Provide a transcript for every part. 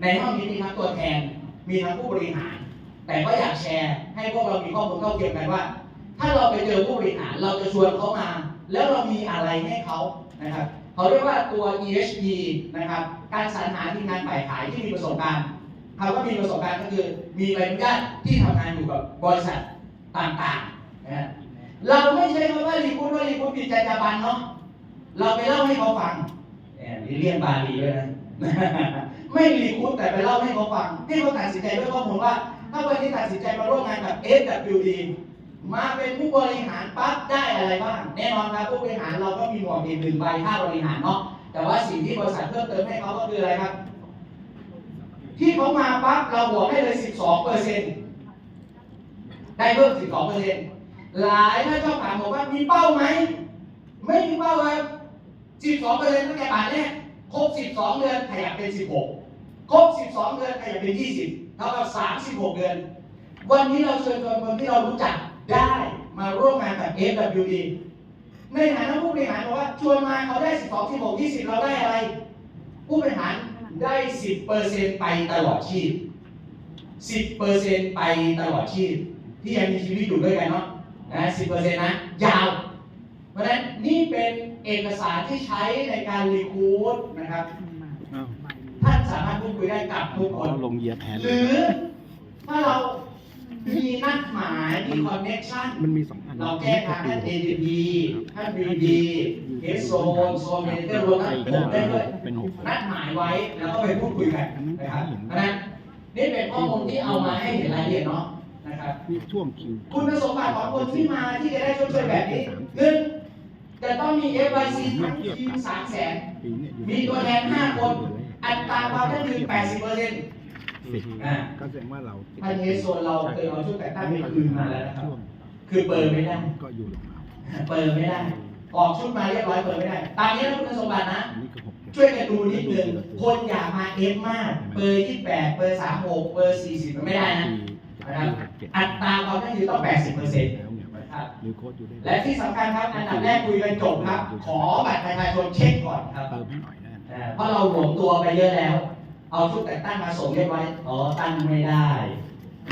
ในห้องนี้มีทั้งตัวแทน มีทั้งผู้บริหาร แต่ก็อยากแชร์ ให้พวกเรามีข้อมูลเท่าเทียมกันว่า ถ้าเราไปเจอผู้บริหาร เราจะชวนเขามา แล้วเรามีอะไรให้เขานะครับเขาเรียกว่าตัว EHP นะครับ การสรรหาทีมงานฝ่ายขายที่มีประสบการณ์คำว่ามีประสบการณ์ก็คือ มีใบอนุญาตที่ทำงานอยู่กับบริษัทต่างๆนะเราไม่ใช่คำว่ารีคูดว่ารีคูดปิดใจจาบันเนาะ เราไปเล่าให้เขาฟังแหมนี่เรียกบาลีด้วยนะ ไม่รีคูดแต่ไปเล่าให้เขาฟัง ให้เขาตัดสินใจด้วยข้อมูลว่า ถ้าวันนี้ตัดสินใจมาร่วมงานกับ FWD มาเป็นผู้บริหารปั๊บได้อะไรบ้าง แน่นอนครับผู้บริหารเราก็มีหมวกอีกหนึ่งใบค่าบริหารเนาะแต่ว่าสิ่งที่บริษัทเพิ่มเติมให้เขาก็คืออะไรครับ ที่เขามาปั๊บเราบวกให้เลย 12เปอร์เซ็นต์ได้เพิ่ม 12เปอร์เซ็นต์หลายท่านชอบถามผมว่ามีเป้าไหม ไม่มีเป้าครับ12เปอร์เซ็นต์ตั้งแต่บาทแรกครบ 12 เดือนขยับเป็น 16 ครบ 12 เดือนขยับเป็น 20 เท่ากับ 36 เดือน วันนี้เราเชิญชวนคนที่เรารู้จักได้มาร่วมงานกับ FWD ในฐานะผู้บริหารบอกว่าชวนมาเขาได้ 12 16 20 เราได้อะไร ผู้บริหารได้ 10%ไปตลอดชีพ 10%ไปตลอดชีพ ที่ยังมีชีวิตอยู่ด้วยกันเนาะนะ10%นะ ยาว เพราะฉะนั้นนี่เป็นเอกสารที่ใช้ในการรีคูดนะครับ ท่านสามารถพูดคุยได้กับทุกคอ๋อนลงเหยียบแทนหเลรืยอถ้าเรามีนัดหมายมีคอนเนคชั่นมันมีสองอันเราแจ้งทางท่าน ADP ท่าน BD เอสโซนโซนเมนเตอร์รวมทั้งผมได้ด้วยเป็นหกนัดหมายไว้แล้วก็ไปพูดคุยกันนะครับเพราะฉะนั้นนี่เป็นข้อมูลที่เอามาให้เห็นรายละเอียดเนาะนะครับนี่ช่วงคิวคุณสมบัติของคนที่มาที่จะได้ชดเชยแบบนี้หนึ่งจะต้องมี FYC ทั้งทีมสามแสนปีเนี้ยอยู่มีตัวแทนห้าคน อัตราความยั่งยืน80เปอร์เซ็นต์สิบอ่าก็แสดงว่าเราท่านเอสโซนเราเคยเอาชุดแต่งตั้งไปคืนมาแล้วนะครับช่วงคือเปิดไม่ได้ก็อยู่หลังเราเปิดไม่ได้ ออกชุดมาเรียบร้อยเปิดไม่ได้ ตามนี้นะคุณสมบัตินะอันนี้คือหกช่วยกันดูนิดนึงคนอยากมาเอฟมากเบอร์28เบอร์36เบอร์40มันไม่ได้นะนะครับเจ็ดอัตราความยั่งยืนต้อง80เปอร์เซ็นต์แล้วเนี่ยนะครับหรือโค้ดอยู่ได้และที่สำคัญครับอันดับแรกคุยกันจบครับ ขอบัตรประชาชนเช็คก่อนครับเติมให้หน่อยนะ เพราะเราหลวมตัวไปเยอะแล้ว เอาชุดแต่งตั้งมาส่งเรียบร้อยอ๋อตั้งไม่ได้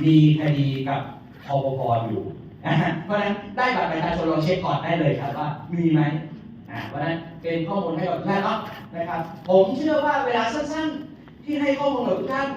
มีคดีกับคอปพออยู่เพราะฉะนั้นได้บัตรประชาชนลองเช็คก่อนได้เลยครับว่ามีไหมเพราะฉะนั้นเป็นข้อมูลให้กับทุกท่านเนาะนะครับ ผมเชื่อว่าเวลาสั้นๆ ที่ให้ข้อมูลกับทุกท่าน